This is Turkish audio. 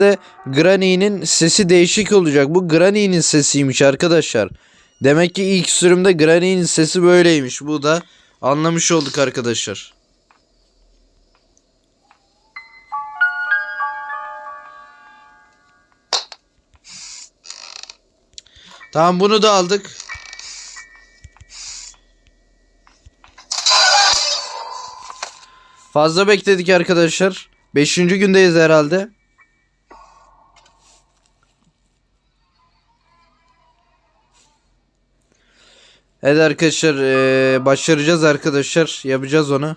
de Granny'nin sesi değişik olacak. Bu Granny'nin sesiymiş arkadaşlar. Demek ki ilk sürümde Granny'nin sesi böyleymiş. Bu da anlamış olduk arkadaşlar. Tamam bunu da aldık. Fazla bekledik arkadaşlar. Beşinci gündeyiz herhalde. Evet arkadaşlar eee, başaracağız arkadaşlar. Yapacağız onu.